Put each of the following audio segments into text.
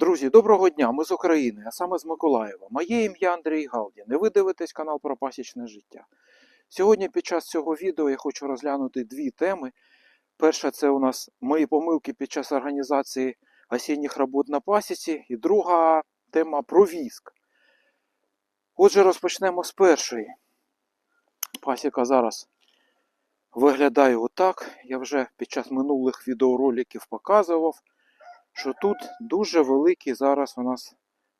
Друзі, доброго дня! Ми з України, а саме з Миколаєва. Моє ім'я Андрій Галдін. І ви дивитесь канал про пасічне життя. Сьогодні під час цього відео я хочу розглянути дві теми. Перша це у нас мої помилки під час організації осінніх робот на пасіці. І друга тема про віск. Отже, розпочнемо з першої. Пасіка зараз виглядає отак. Я вже під час минулих відеороликів показував що тут дуже великий зараз у нас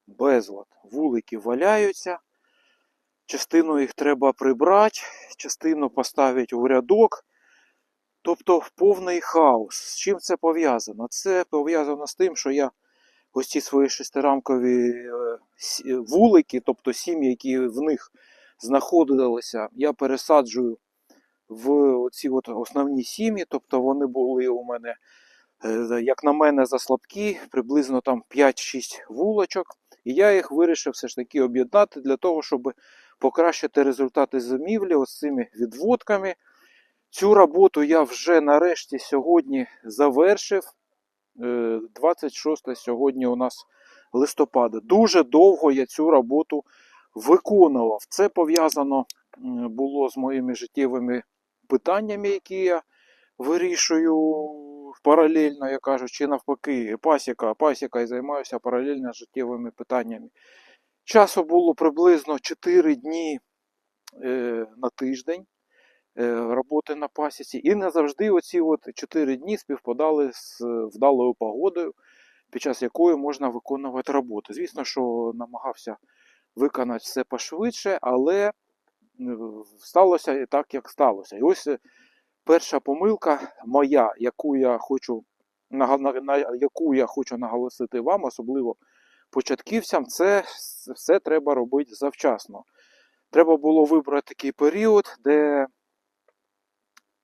безлад. Вулики валяються, частину їх треба прибрати, частину поставити у рядок. Тобто повний хаос. З чим це пов'язано? Це пов'язано з тим, що я ось ці свої шестирамкові е, вулики, тобто сім'ї, які в них знаходилися, я пересаджую в от основні сім'ї, тобто вони були у мене як на мене, заслабкі, приблизно там 5-6 вулочок. І я їх вирішив все ж таки об'єднати для того, щоб покращити результати зимівлі ось цими відводками. Цю роботу я вже нарешті сьогодні завершив. Е, 26 сьогодні у нас листопада. Дуже довго я цю роботу виконував. Це пов'язано було з моїми життєвими питаннями, які я вирішую паралельно, я кажу, чи навпаки, пасіка, пасіка і займаюся паралельно життєвими питаннями. Часу було приблизно 4 дні е, на тиждень е, роботи на пасіці. І не завжди оці от 4 дні співпадали з вдалою погодою, під час якої можна виконувати роботу. Звісно, що намагався виконати все пошвидше, але е, сталося так, як сталося. І ось е, перша помилка моя, яку я хочу на яку я хочу наголосити вам, особливо початківцям, це все треба робити завчасно. Треба було вибрати такий період, де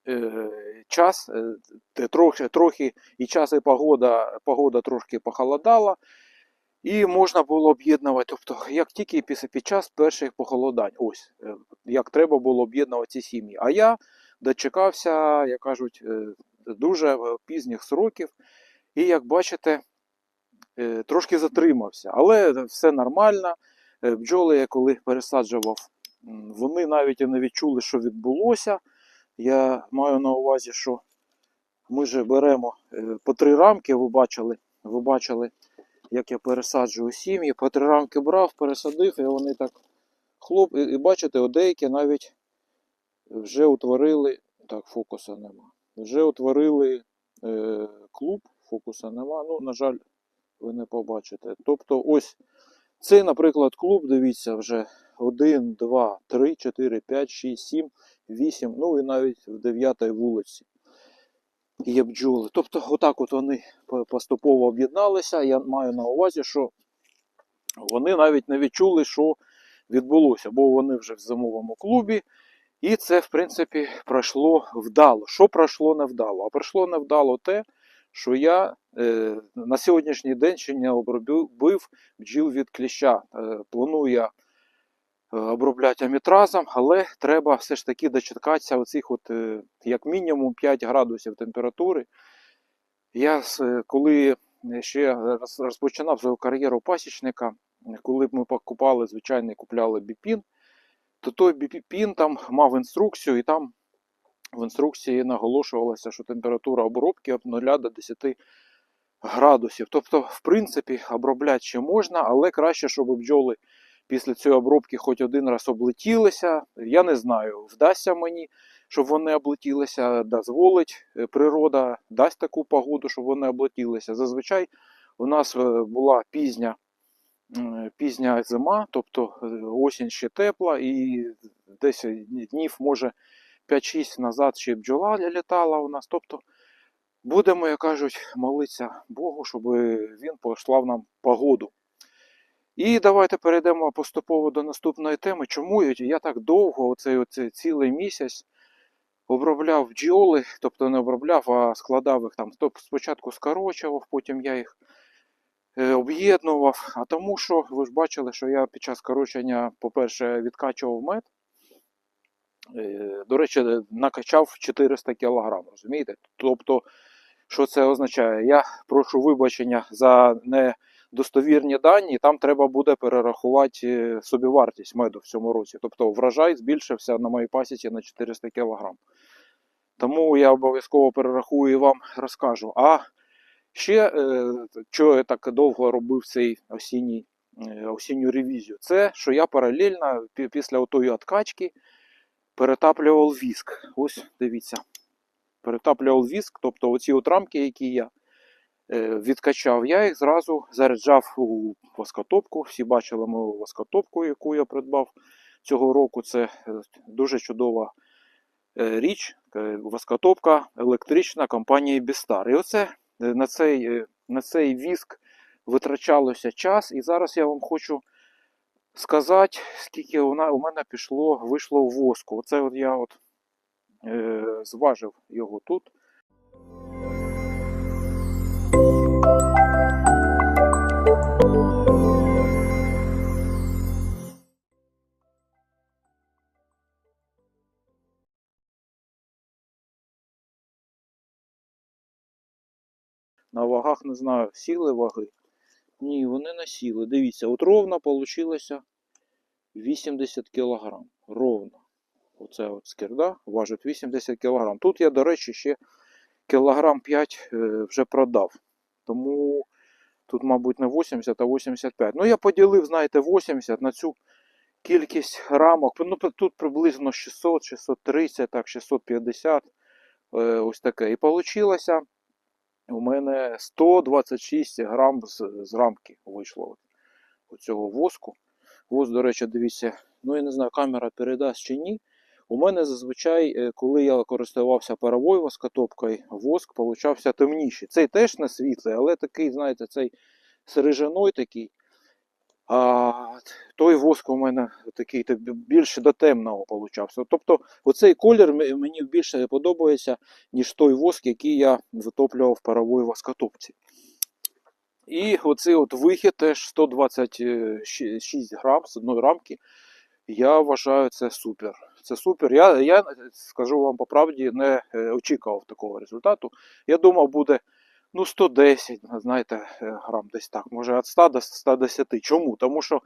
е, час, е, де трохи, трохи і час, і погода, погода трошки похолодала, і можна було об'єднувати. Тобто, як тільки під час перших похолодань, ось е, як треба було об'єднувати ці сім'ї. А я дочекався, як кажуть, е, дуже е, пізніх сроків. І як бачите, е, трошки затримався. Але все нормально. Бджоли, я коли пересаджував, вони навіть і не відчули, що відбулося. Я маю на увазі, що ми же беремо по три рамки, ви бачили, ви бачили, як я пересаджую сім'ї. По три рамки брав, пересадив, і вони так хлоп. І бачите, деякі навіть вже утворили. Так, фокуса нема. Вже утворили е, клуб, фокуса нема. Ну, на жаль, ви не побачите. Тобто, ось цей, наприклад, клуб, дивіться, вже 1, 2, 3, 4, 5, 6, 7, 8, ну і навіть в 9 вулиці є бджоли. Тобто, отак от вони поступово об'єдналися. Я маю на увазі, що вони навіть не відчули, що відбулося, бо вони вже в зимовому клубі. І це, в принципі, пройшло вдало. Що пройшло невдало? А пройшло невдало те, що я е, на сьогоднішній день ще не обробив бджіл від кліща. Е, планую е, обробляти амітразом, але треба все ж таки дочекатися оцих от, е, як мінімум 5 градусів температури. Я е, коли ще роз- розпочинав свою кар'єру пасічника, коли ми покупали звичайний купляли біпін, то той біпін там мав інструкцію, і там в інструкції наголошувалося, що температура обробки від 0 до 10 градусів. Тобто, в принципі, обробляти ще можна, але краще, щоб бджоли після цієї обробки хоч один раз облетілися. Я не знаю, вдасться мені, щоб вони облетілися, дозволить е, природа, дасть таку погоду, щоб вони облетілися. Зазвичай у нас е, була пізня пізня зима, тобто е, осінь ще тепла, і десь днів, може, 5-6 назад ще бджола літала у нас. Тобто будемо, як кажуть, молитися Богу, щоб він послав нам погоду. І давайте перейдемо поступово до наступної теми. Чому я так довго, оцей, оцей цілий місяць, обробляв бджоли, тобто не обробляв, а складав їх там. Тобто спочатку скорочував, потім я їх е, об'єднував. А тому що ви ж бачили, що я під час скорочення, по-перше, відкачував мед. Е, До речі, накачав 400 кг, розумієте? Тобто, що це означає? Я прошу вибачення за не достовірні дані, там треба буде перерахувати е, собівартість меду в цьому році. Тобто врожай збільшився на моїй пасіці на 400 кг. Тому я обов'язково перерахую і вам розкажу. А ще, е, що я так довго робив цей осінній, е, осінню ревізію, це що я паралельно після отої откачки перетаплював віск. Ось дивіться. Перетаплював віск, тобто оці от рамки, які я е, відкачав, я їх зразу заряджав у воскотопку. Всі бачили мою воскотопку, яку я придбав цього року. Це дуже чудова річ. Воскотопка електрична компанії Бістар. І оце на цей, е, на цей віск витрачалося час. І зараз я вам хочу сказати, скільки вона, у мене пішло, вийшло в воску. Оце от я от, е, зважив його тут. На вагах не знаю, сіли ваги. Ні, вони не сіли. Дивіться, от ровно вийшло 80 кг. Ровно. Оце от скирда важить 80 кг. Тут я, до речі, ще кілограм 5 е, вже продав. Тому тут, мабуть, не 80, а 85. Ну, я поділив, знаєте, 80 на цю кількість рамок. Ну, тут приблизно 600, 630, так, 650. е, Ось таке. І вийшло у мене 126 грам з, з рамки вийшло у цього воску. Воск, до речі, дивіться, ну я не знаю, камера передасть чи ні. У мене зазвичай, е, коли я користувався паровою воскотопкою, воск получався темніший. Цей теж не світлий, але такий, знаєте, цей сережаной такий. А той воск у мене такий та більше до темного получався. Тобто, оцей колір мені більше подобається, ніж той воск, який я витоплював в паровій воскотопці. І оцей от вихід теж 126 грам з одної рамки. Я вважаю це супер. Це супер. Я, я скажу вам по правді, не е, очікував такого результату. Я думав, буде ну 110, знаєте, е, грам десь так, може від 100 до 110. Чому? Тому що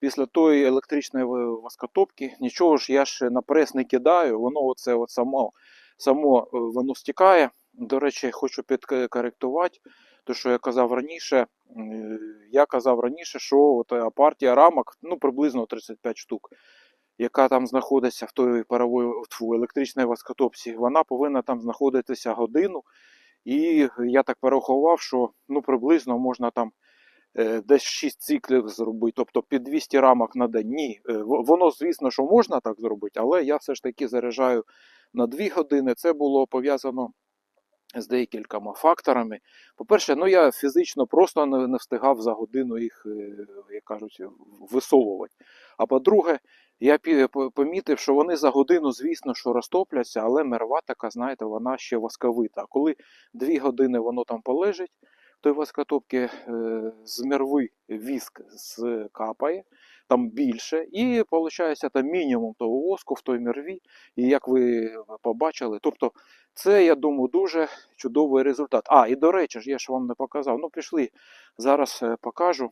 після тої електричної воскотопки нічого ж я ж на прес не кидаю, воно оце от само, само е, воно стікає. До речі, хочу підкоректувати, те, що я казав раніше. Е, Я казав раніше, що от е, партія рамок, ну приблизно 35 штук, яка там знаходиться в той парової в електричній воскотопці, вона повинна там знаходитися годину. І я так порахував, що ну приблизно можна там е, десь 6 циклів зробити, тобто під 200 рамок на день. Ні, е, воно, звісно, що можна так зробити, але я все ж таки заряджаю на 2 години. Це було пов'язано з декількома факторами. По-перше, ну я фізично просто не, встигав за годину їх, е, як кажуть, висовувати. А по-друге, я помітив, що вони за годину, звісно, що розтопляться, але мерва така, знаєте, вона ще восковита. А коли дві години воно там полежить, в той воскотопці е, з мерви віск скапає, там більше, і виходить там мінімум того воску в той мерві, і як ви побачили, тобто це, я думаю, дуже чудовий результат. А, і до речі, ж я ж вам не показав. Ну, пішли, зараз е, покажу.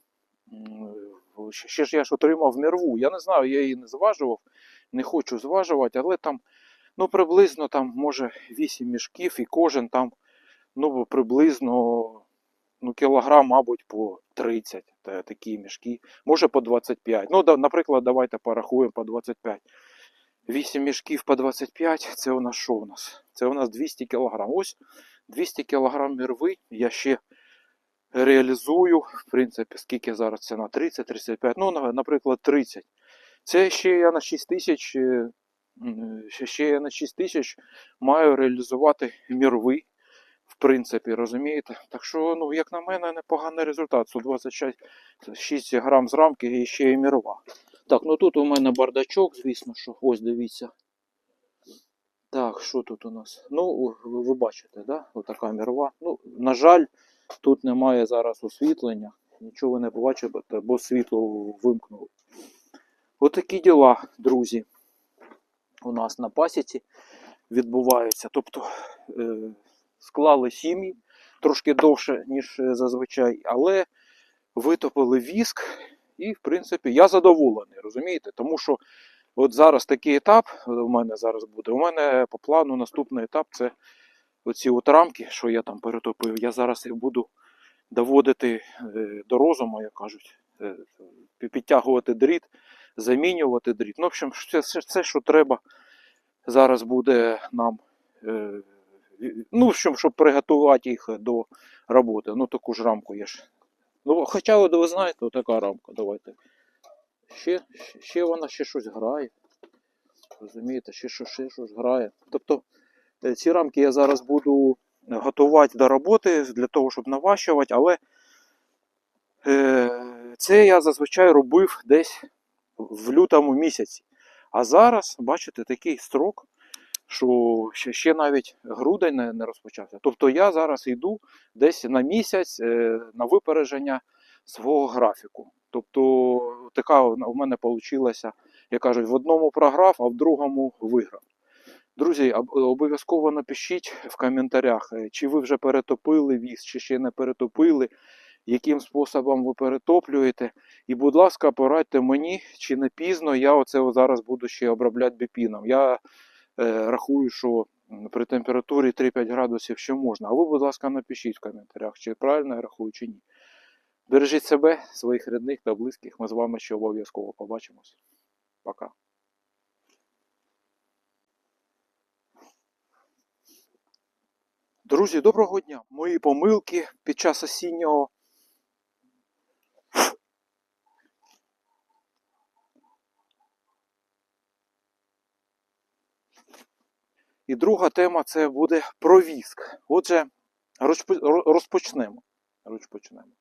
Ще ж я ж отримав мірву. Я не знаю, я її не зважував, не хочу зважувати, але там, ну, приблизно там, може, 8 мішків, і кожен там, ну, приблизно, ну, кілограм, мабуть, по 30 та, такі мішки, може по 25. Ну, наприклад, давайте порахуємо по 25. 8 мішків по 25, це у нас що у нас? Це у нас 200 кг. Ось 200 кг мірви я ще реалізую. В принципі, скільки зараз ціна? 30-35, ну, наприклад, 30. Це ще я на 6 тисяч, е, ще- я на 6 тисяч маю реалізувати мірви. В принципі, розумієте? Так що, ну, як на мене, непоганий результат. 126 грам з рамки і ще й мірова. Так, ну тут у мене бардачок, звісно, що ось дивіться. Так, що тут у нас? Ну, ви, ви бачите, да? Отака мірва. Ну, на жаль, тут немає зараз освітлення. Нічого ви не побачите, бо світло вимкнули. Отакі діла, друзі, у нас на пасіці відбуваються. Тобто е, склали сім'ї трошки довше, ніж е, зазвичай, але витопили віск, і, в принципі, я задоволений, розумієте? Тому що от зараз такий етап у мене зараз буде. У мене по плану наступний етап це оці от рамки, що я там перетопив. Я зараз їх буду доводити е, до розуму, як кажуть, е, підтягувати дріт, замінювати дріт. Ну, в общем, все, все що треба зараз буде нам. е, Ну, в щоб приготувати їх до роботи. Ну, таку ж рамку є ж. Ну, хоча, от ви знаєте, така рамка, давайте. Ще, ще- вона ще щось грає. Розумієте, ще, що- ще щось грає. Тобто е, ці рамки я зараз буду готувати до роботи для того, щоб наващувати, але е, це я зазвичай робив десь в лютому місяці. А зараз, бачите, такий строк, що ще, ще навіть грудень не, не розпочався. Тобто я зараз йду десь на місяць е, на випередження свого графіку. Тобто така у мене вийшла, як кажуть, в одному програв, а в другому виграв. Друзі, обов'язково напишіть в коментарях, е, чи ви вже перетопили віз, чи ще не перетопили, яким способом ви перетоплюєте. І, будь ласка, порадьте мені, чи не пізно я оце зараз буду ще обробляти біпіном. Я рахую, що при температурі 3-5 градусів ще можна. А ви, будь ласка, напишіть в коментарях, чи правильно я рахую, чи ні. Бережіть себе, своїх рідних та близьких. Ми з вами ще обов'язково побачимось. Пока. Друзі, доброго дня! Мої помилки під час осіннього. І друга тема це буде про віск. Отже, розпо- розпочнемо. Розпочнемо.